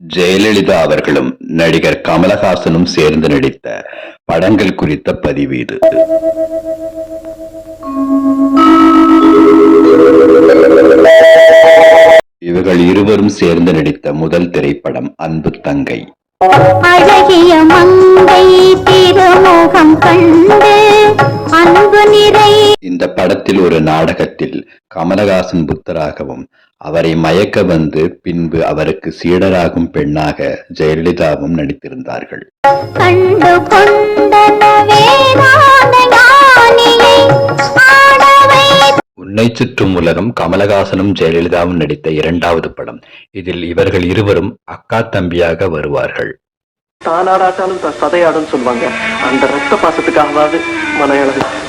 ஜெயலலிதா அவர்களும் நடிகர் கமலஹாசனும் சேர்ந்து நடித்த படங்கள் குறித்த பதிவு இது. இவர்கள் இருவரும் சேர்ந்து நடித்த முதல் திரைப்படம் அன்பு தங்கை. அழகிய மங்கை திருமுகம் கண்டு இந்த படத்தில் ஒரு நாடகத்தில் கமலஹாசன் புத்தராகவும் அவரை மயக்க வந்து பின்பு அவருக்கு சீடராகும் பெண்ணாக ஜெயலலிதாவும் நடித்திருந்தார்கள். உன்னை சுற்றும் உலகம் கமலஹாசனும் ஜெயலலிதாவும் நடித்த இரண்டாவது படம். இதில் இவர்கள் இருவரும் அக்கா தம்பியாக வருவார்கள். தானாடாட்டாலும் சதையாடும் சொல்லுவாங்க. அந்த ரத்த பாசத்துக்காகவாது மலையாளம்